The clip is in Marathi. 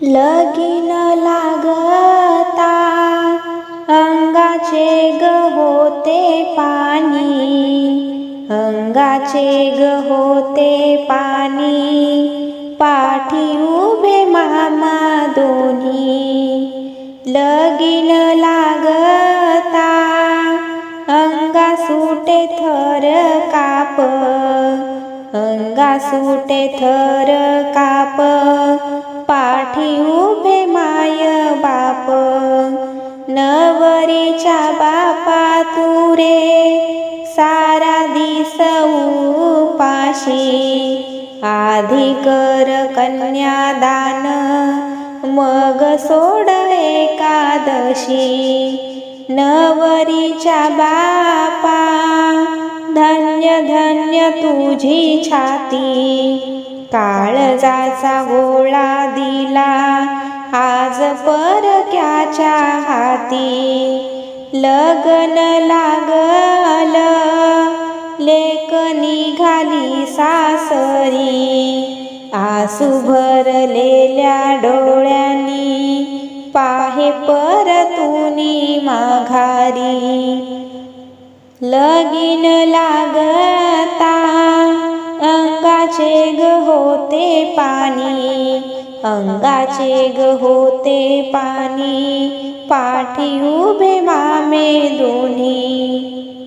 लगीन लागता अंगाचे ग होते पाणी अंगाचे ग होते पाणी पाठी उभे मामा दोन्ही. लगीन लागता अंगा सुटे थर काप अंगा सुटे थर काप पा पाठी उभे माय बाप नवरीच्या बापा तू रे सारा दिस उपाशी आधी कर कन्यादान मग सोड एकादशी. नवरीच्या बापा धन्य धन्य तुझी छाती. काळजाचा गोळा दिला. आज परक्याच्या हाती लग्न लागल. लेक निघाली सासरी आसू भरलेल्या डोळ्यांनी पाहे परतुनी माघारी. लगीन लाग होते पाणी अंगाचे ग होते पाणी पाठी उभे मामे दोन्ही.